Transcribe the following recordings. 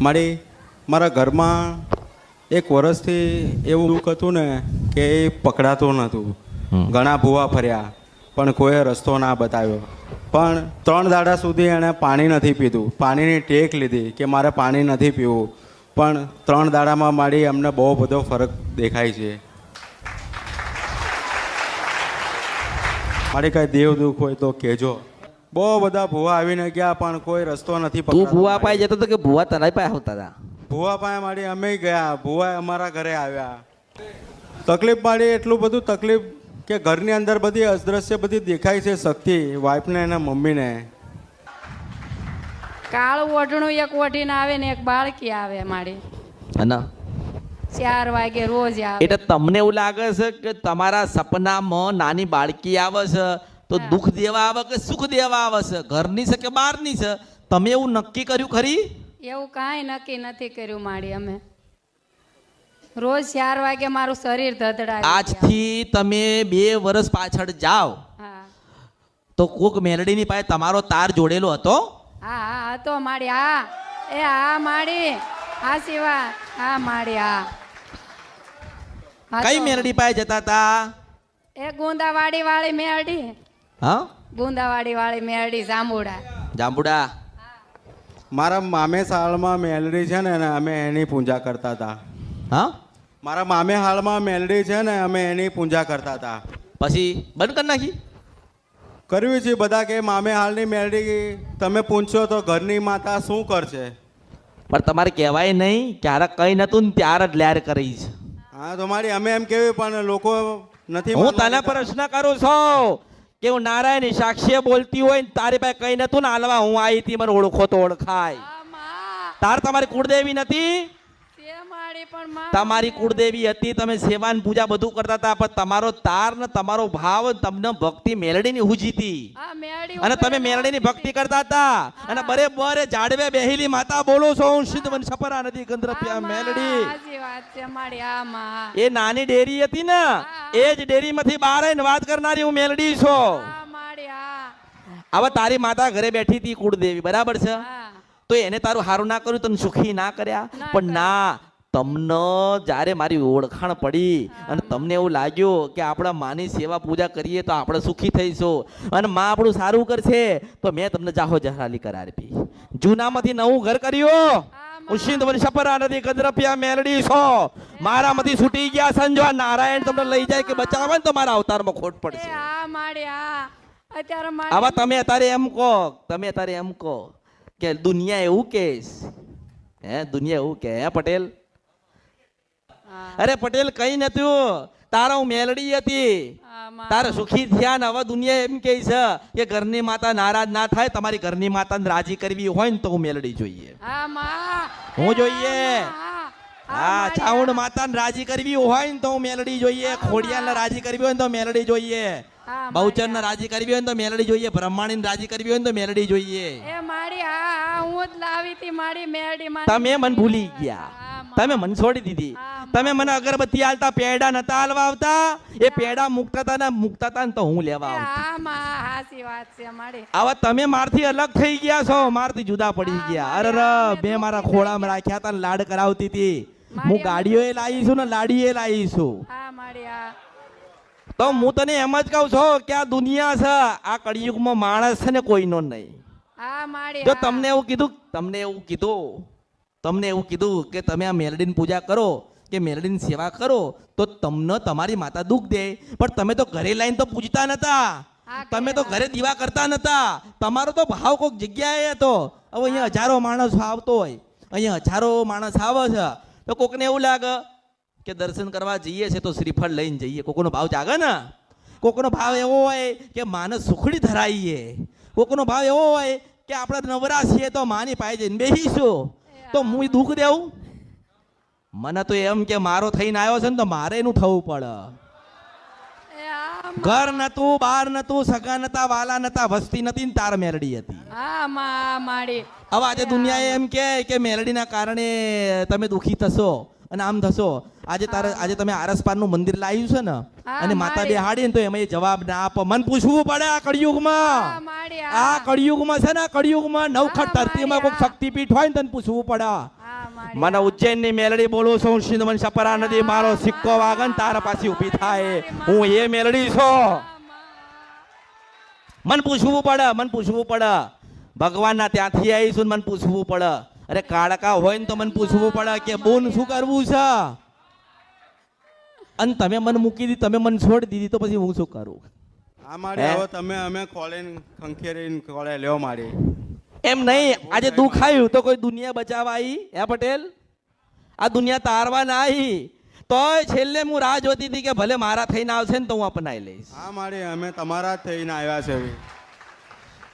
મારી મારા ઘરમાં એક વર્ષથી એવું દુઃખ હતું ને કે એ પકડાતું નહોતું. ઘણા ભૂવા ફર્યા પણ કોઈએ રસ્તો ના બતાવ્યો. પણ ત્રણ દાડા સુધી એણે પાણી નથી પીધું. પાણીની ટેક લીધી કે મારે પાણી નથી પીવું. પણ ત્રણ દાડામાં મારી અમને બહુ બધો ફરક દેખાય છે. મારી કાંઈ દેવ દુઃખ હોય તો કહેજો. બહુ બધા ભૂવા આવીને ગયા પણ કોઈ રસ્તો નથી તું ભૂવા. પાસે જતો હતો કે ભૂવા તારા પાસે આવતા હતા ભૂવા પાસે મારી અમે ગયા ભૂવા અમારા ઘરે આવ્યા. તકલીફ મારી એટલું બધું તકલીફ કે ઘરની અંદર બધી અદ્રશ્ય બધી દેખાય છે શક્તિ વાઈફને અને મમ્મીને. કાળું ઓઢણું એક ઓઢીને આવે ને એક બાળકી આવે મારી. અને? ચાર વાગે રોજ આવે. એટલે તમને એવું લાગે છે કે તમારા સપનામાં નાની બાળકી આવે છે તો દુઃખ દેવા આવે કે સુખ દેવા આવે છે? ઘરની છે કે બહારની છે? તમે એવું નક્કી કર્યું ખરી? એવું કાંઈ નક્કી નથી કર્યું માડી અમે. રોજ ચાર વાગે મારું શરીર ધધડાવી આજથી તમે બે વર્ષ પાછળ જાઓ. તો કોક મેલડીની પાસે તમારો તાર જોડેલો હતો? હા હા હતો માડી હા. એ હા માડી હા શિવા. હા માડી હા. કઈ મેલડી પાસે જતા હતા એ ગુંદાવાડી વાળી મેરડી હા? ગુંદાવાડી વાળી મેરડી જાંબુડા. જાંબુડા? મારા મામે સાળમાં મેલડી છે ને અમે એની પૂજા કરતા હતા. હા? મારા મામે હાલમાં મેલડી છે ને અમે એની પૂજા કરતા હતા. પછી બંધ કરી નાખી? કરવી છે બધા કે મામે હાલની મેલડી તમે પૂછશો તો ઘરની માતા શું કરશે? પણ તમારે કહેવાય નહીં ક્યારે કઈ નતું ને ત્યારે જ લેર કરી છે. હા તો મારી અમે એમ કેવી પણ લોકો નથી હું તને. પ્રશ્ન કરું છું. કે હું નારાયણ સાક્ષીએ બોલતી હોય ને તારી પાસે કઈ નતું ને હાલવા હું આવી હતી મને ઓળખો તો ઓળખાય. તાર તમારી કુળદેવી નથી? તમારી કુળદેવી હતી તમે સેવા ને પૂજા બધું કરતા હતા પણ તમારો તાર ને તમારો ભાવ તમને ભક્તિ મેળડી ની હુજીતી અને તમે મેળડી ની ભક્તિ કરતા હતા. અને બરે બરે જાડવે બેહેલી માતા બોલો છો હું સિદ્ધ વન સપરા નદી ગંદ્રપ્યા મેલડી એ નાની ડેરી હતી ને એ જ ડેરીમાંથી બહાર આવીને વાત કરનારી હું મેલડી છો. હવે તારી માતા ઘરે બેઠી હતી કુળદેવી બરાબર છે? તો એને તારું સારું ના કર્યું તને સુખી ના કર્યા? પણ ના તમને જ્યારે મારી ઓળખાણ પડી અને તમને એવું લાગ્યું કે આપણા માની સેવા પૂજા કરીએ તો આપણે સુખી થઈશું અને માં આપણું સારું કરશે તો મેં તમને જાહો જહાલી આપી. જૂનામાંથી નવું ઘર કર્યું. ઉશિંદ વન સપરા નદી ગદ્રપિયા મેલડી છો. મારામાંથી છૂટી ગયા સંજો નારાયણ તમને લઈ જાય કે બચાવે ને તો મારા અવતારમાં ખોટ પડશે. અત્યારે આવા તમે અત્યારે એમ કહો તમે અત્યારે એમ કહો કે દુનિયા એવું કેસ. હે દુનિયા એવું કે હે પટેલ? અરે પટેલ કઈ નતું તારા હું મેલડી હતી. તારે સુખી થયા ને હવે દુનિયા એમ કે છે કે ઘરની માતા નારાજ ના થાય તમારી ઘરની માતાને રાજી કરવી હોય ને તો હું મેલડી જોઈએ. હા જોઈએ. હા, ચાઉંડ માતાને રાજી કરવી હોય ને તો હું મેલડી જોઈએ. ખોડિયાને રાજી કરવી હોય ને તો મેલડી જોઈએ. બહુચર બહુચરને રાજી કરવી હોય ને તો મેલડી જોઈએ. બ્રહ્માણીને રાજી કરવી હોય ને તો મેલડી જોઈએ. એ માડી હા હા હું જ લાવી હતી માડી મેરડી તમે મને ભૂલી ગયા. તમે મને છોડી દીધી. તમે મને અગરબત્તી આલતા પેડા નતા હાલવા આવતા. એ પેડા મુકતા હતા ને મુકતા હતા ને તો હું લેવા આવતો. માં આવા તમે મારથી અલગ થઈ ગયા છો. મારથી જુદા પડી ગયા. અરે બે મારા ખોળામાં રાખ્યા હતા લાડ કરાવતી હતી. હું ગાડીઓ એ લાવી છું ને લાડીએ લાવી છું. તો હું તને એમ જ કહું છું કે આ દુનિયા છે આ કળિયુગમાં માણસ છે ને કોઈનો નહીં. જો તમને એવું કીધું તમને એવું કીધું. તમને એવું કીધું કે તમે આ મેલડીની પૂજા કરો કે મેલડીની સેવા કરો તો તમને તમારી માતા દુઃખ દે. પણ તમે તો ઘરે લાઈન તો પૂજતા નતા. તમે તો ઘરે દીવા કરતા નતા. તમારો તો ભાવ કોઈક જગ્યાએ હતો. હવે અહીંયા હજારો માણસ આવતો હોય. અહીંયા હજારો માણસ આવે છે. તો કોકને એવું લાગે કે દર્શન કરવા જઈએ છે તો શ્રીફળ લઈને જઈએ. કોકનો ભાવ જાગે ને? કોકનો ભાવ એવો હોય કે માનસ સુખડી ધરાઈએ. કોકનો ભાવ એવો હોય કે આપણે નવરા છીએ તો માની પાય જઈને બેસીશું તો હું દુઃખ દેવું? મને તો એમ કે મારો થઈને આવ્યો છે ને તો મારે એનું થવું પડે. ઘર નતું બાર નતું સગા નતા વાલા નતા વસ્તી નથી ને તાર મેરડી હતી. હવે આજે દુનિયા એમ કે કે મેલડીના કારણે તમે દુખી થશો. અને આમ થશો. આજે તારે આજે તમે આરસપારનું મંદિર લાવ્યું છે ને અને માતા બે હાડી ને તો એમાં એ જવાબ ના આપો. મન પૂછવું પડે આ કળિયુગમાં. આ. કળિયુગમાં છે ને આ કળિયુગમાં નવખટ ધરતીમાં કોઈ શક્તિપીઠ હોય ને તને પૂછવું પડે. હા માડી મને ઉજ્જૈનની મેલડી બોલું છું સિંધવન સપરા નદી મારો સિક્કો વાગન તારા પાછી ઊભી થાય. હું એ મેલડી છું. મન પૂછવું પડે મન પૂછવું પડે. ભગવાનના ત્યાંથી આવીશું મન પૂછવું પડે. અરે કાળકા હોય ને તો મને પૂછવું પડે કે બોન શું કરવું છે? અને તમે મને મૂકી દીધી તમે મને છોડી દીધી તો પછી હું શું કરું? આ મારે હવે તમે અમે કોલેન ખંખેરીને કોલે લેવો માડી એમ નહીં આજે દુખાયું તો કોઈ દુનિયા બચાવવા આવી હે પટેલ? આ દુનિયા તારવા ના આવી તોય છેલ્લે હું રાહ જોતી હતી કે ભલે મારા થઈને આવશે ને તો હું અપનાવી લઈશ. હા મારે અમે તમારા થઈને આવ્યા છે.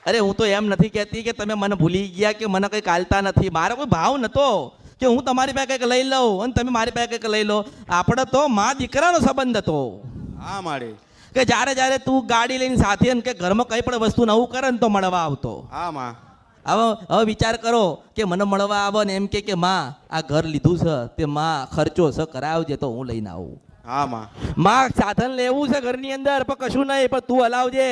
અરે હું તો એમ નથી કહેતી કે તમે મને ભૂલી ગયા કે મને કંઈક આલતા નથી. મારો કોઈ ભાવ નહોતો કે હું તમારી પાસે કંઈક લઈ લઉં અને તમે મારી પાસે કંઈક લઈ લો. આપણે તો મા દીકરાનો સંબંધ હતો. હા મારે કે જ્યારે જ્યારે તું ગાડી લઈને સાથે કે ઘરમાં કંઈ પણ વસ્તુ નવું કરે ને તો મળવા આવતો. હા માં. હવે હવે વિચાર કરો કે મને મળવા આવો ને એમ કે કે માં આ ઘર લીધું છે તે માં ખર્ચો છે કરાવજે તો હું લઈને આવું. હા માં. માં સાધન લેવું છે ઘરની અંદર પણ કશું નહીં પણ તું હલાવજે.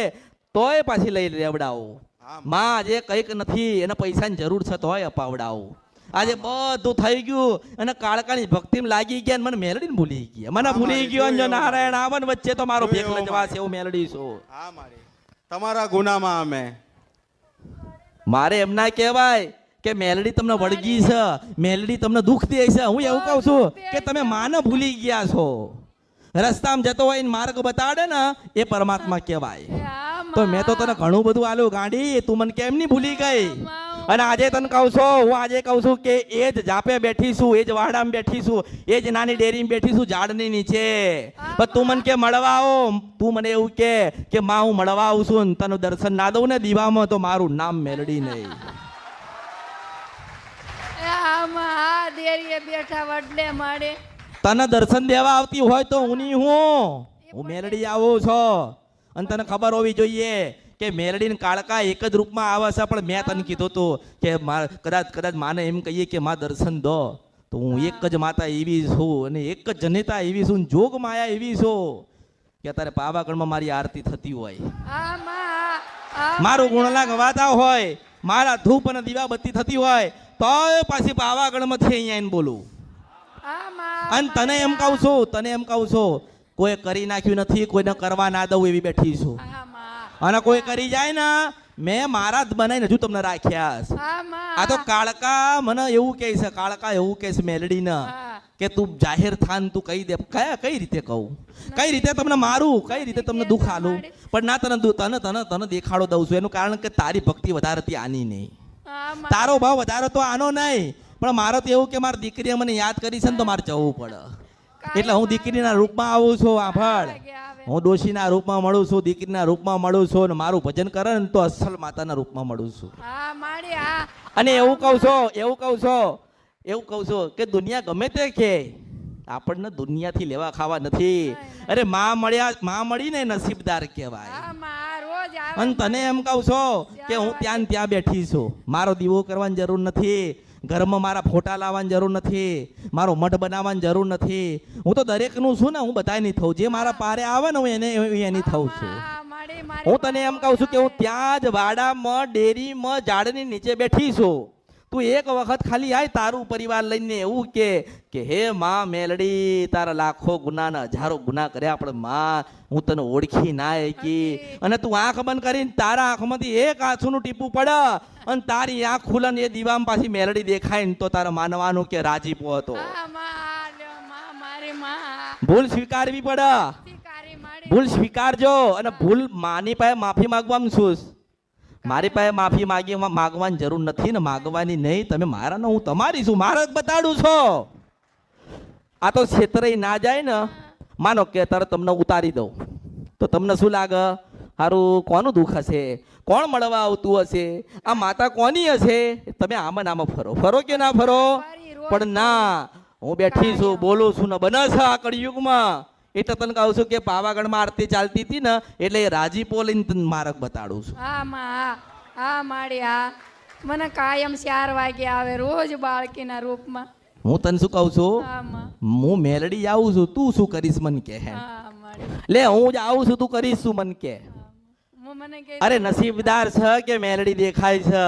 તોય પાછી લઈ લેવડાવું હા માં આજે કંઈક નથી એને પૈસાની જરૂર છે તોય અપાવડાવું. આજે બધું થઈ ગયું અને કાળકાની ભક્તિમાં લાગી ગયા મને મને મેલડીને ભૂલી ગયા. મને ભૂલી ગયો જો નારાયણ આવન વચ્ચે તો મારો ભેખ લજવા છે એવું મેલડી છું. હા તમારા ગુનામાં અમે. મારે એમ ના કહેવાય કે મેલડી તમને વળગી છે મેલડી તમને દુઃખ દે છે. હું એવું કહું છું કે તમે માને ભૂલી ગયા છો. રસ્તામાં જતો હોય ને માર્ગ બતાડે ને એ પરમાત્મા કહેવાય. તો મેં તો તને ઘણું બધું આલ્યું ગાંડી તું મને કેમ નહીં ભૂલી ગઈ? અને આજે તને કહું છું હું આજે કહું છું કે એ જ જાપે બેઠી છું એ જ વાડામાં બેઠી છું એ જ નાની ડેરીમાં બેઠી છું ઝાડની નીચે. પણ તું મને કે મળવા આવો તું મને એવું કે કે માં હું મળવા આવું છું ને તને દર્શન ના દઉં ને દીવામાં તો મારું નામ મેળડી નહીં. આ દેરીએ બેઠા વડલે માડે તને દર્શન દેવા આવતી હોય તો હું નહીં હું. હું મેલડી આવું છો. અને તને ખબર હોવી જોઈએ કે મેરડીને કાળકા એક જ રૂપમાં આવે છે પણ મેં તને કીધું હતું કે કદાચ કદાચ માને એમ કહીએ કે માં દર્શન દો. તો હું એક જ માતા એવી છું અને એક જ જનેતા એવી છું જોગ માયા એવી છું કે અત્યારે પાવાગઢમાં મારી આરતી થતી હોય. મારું ગુણલા ગવાતા હોય મારા ધૂપ અને દીવાબત્તી થતી હોય તોય પાછી પાવાગઢમાંથી અહીંયા આવીને બોલું. અને તને એમ કહું છું તને એમ કહું છું કોઈ કરી નાખ્યું નથી કોઈને કરવા ના દઉં એવી બેઠી છું. અને કોઈ કરી જાય ને મેં મારા જ બનાવીને હજુ તમને રાખ્યા છે. આ તો કાળકા મને એવું કહે છે કાળકા એવું કહે છે મેલડી ને કે તું જાહેર થાન તું કહી દે. કયા કઈ રીતે કહું? કઈ રીતે તમને મારું? કઈ રીતે તમને દુઃખ આલું? પણ ના તને તને તને તને દેખાડો દઉં છું. એનું કારણ કે તારી ભક્તિ વધારે હતી આની નહીં. તારો ભાવ વધારે તો આનો નહીં. પણ મારો તો એવું કે મારી દીકરીએ મને યાદ કરી છે ને તો મારે જવું પડે. એટલે હું દીકરીના રૂપમાં આવું છું આભાર. હું ડોશીના રૂપમાં મળું છું દીકરીના રૂપમાં મળું છું અને મારું ભજન કરે ને તો અસલ માતાના રૂપમાં મળું છું. અને એવું કહું છો એવું કહું છો એવું કહું છું કે દુનિયા ગમે તે કે આપણને દુનિયાથી લેવા ખાવા નથી. અરે માં મળ્યા માં મળીને નસીબદાર કહેવાય. અને તને એમ કહું છો કે હું ત્યાં ત્યાં બેઠી છું. મારો દીવો કરવાની જરૂર નથી. ઘરમાં મારા ફોટા લાવવાની જરૂર નથી મારો મઠ બનાવવાની જરૂર નથી. હું તો દરેકનું છું ને હું બધાય નહીં થઉં. જે મારા પારે આવે ને હું એને એની થઉં છું. હું તને એમ કહું છું કે હું ત્યાં જ વાડામાં ડેરીમાં ઝાડની નીચે બેઠી છું. તું એક વખત ખાલી આય તારું પરિવાર લઈને એવું કે કે હે માં મેલડી તારા લાખો ગુનાના હજારો ગુના કર્યા પણ માં હું તને ઓળખી ના એકી અને તું આંખ બંધ કરીને તારા આંખમાંથી એક આંસુનું ટીપું પડે અને તારી આંખ ખુલે ને એ દીવામાં પાછી મેલડી દેખાય ને તો તારે માનવાનું કે રાજીપો હતો. ભૂલ સ્વીકારવી પડે. ભૂલ સ્વીકારજો અને ભૂલ માની પાસે માફી માંગવાનું છું? મારી પાસે માફી માગી માગવાની જરૂર નથી ને માગવાની નહીં. તમે મારા ને હું તમારી છું. મારા જ બતાડું છો. આ તો છેતરાઈ ના જાય ને. માનો કે તરત તમને ઉતારી દઉં. તો તમને શું લાગે? સારું કોનું દુઃખ હશે? કોણ મળવા આવતું હશે? આ માતા કોની હશે? તમે આમાં ને આમાં ફરો. ફરો કે ના ફરો? પણ ના. હું બેઠી છું બોલું છું ને બને છે આ કળિયુગમાં એટલે તને કહું છું કે પાવાગઢમાં આરતી ચાલતી હતી ને એટલે રાજીપો લઈને તને માર્ગ બતાડું છું. હા માં હા માડી મને કાયમ ચાર વાગે આવે રોજ બાળકીના રૂપમાં. હું તને શું કહું છું? હું મેલડી આવું છું તું શું કરીશ મન કે હે? લે હું જ આવું છું તું કરીશ શું મન કે? કે અરે નસીબદાર છે કે મેલડી દેખાય છે?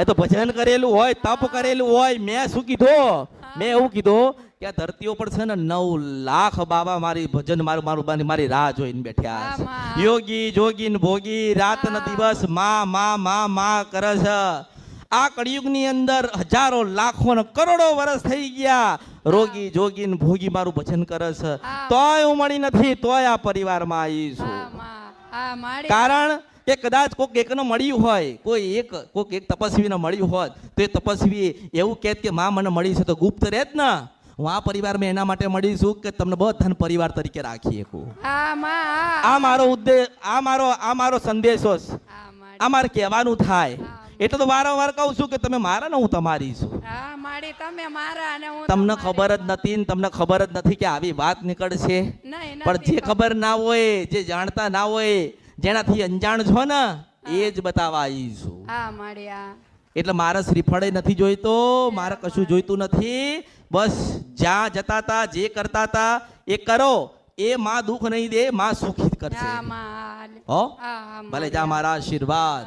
એ તો ભજન કરેલું હોય તપ કરેલું હોય મેં શું કીધું? મેં એવું કીધું કે આ ધરતીઓ પર છે ને નવ લાખ બાબા મારી ભજન મારું મારું મારી- રાહ જોઈને બેઠ્યા. યોગી જોગી ભોગી રાત ને દિવસમાં માં માં માં કરે છે. આ કળિયુગની અંદર હજારો લાખો ને કરોડો વર્ષ થઈ ગયા. રોગી જોગી ને ભોગી મારું ભજન કરે છે. તોય હું મળી નથી તોય આ પરિવારમાં આવી છું. કારણ કે કદાચ કોઈક એકને મળ્યું હોય કોઈ એક કોઈક એક તપસ્વીને મળ્યું હોત તો એ તપસ્વી એવું કહેત કે માં મને મળી છે તો ગુપ્ત રહેત ને. હું આ પરિવારમાં એના માટે મળી છું કે તમને બધાને પરિવાર તરીકે રાખી શકું માં આ મારો ઉદ્દેશ આ મારો આ મારો સંદેશો છે. આ મારે કહેવાનું થાય. એટલે તો વારંવાર કહું છું કે તમે મારા ને હું તમારી છું. તમને ખબર જ નથી ને તમને ખબર જ નથી કે આવી વાત નીકળશે. પણ જે ખબર. ના હોય જે જાણતા ના હોય જેનાથી અંજાણ છો ને એ જ બતાવવા આવીશું એટલે મારે શ્રીફળે નથી જોઈતો મારે કશું જોઈતું નથી. બસ જ્યાં જતા હતા જે કરતા હતા એ કરો. એ માં દુઃખ નહીં દે માં સુખી કરશે. હા? ભલે જા મારા આશીર્વાદ.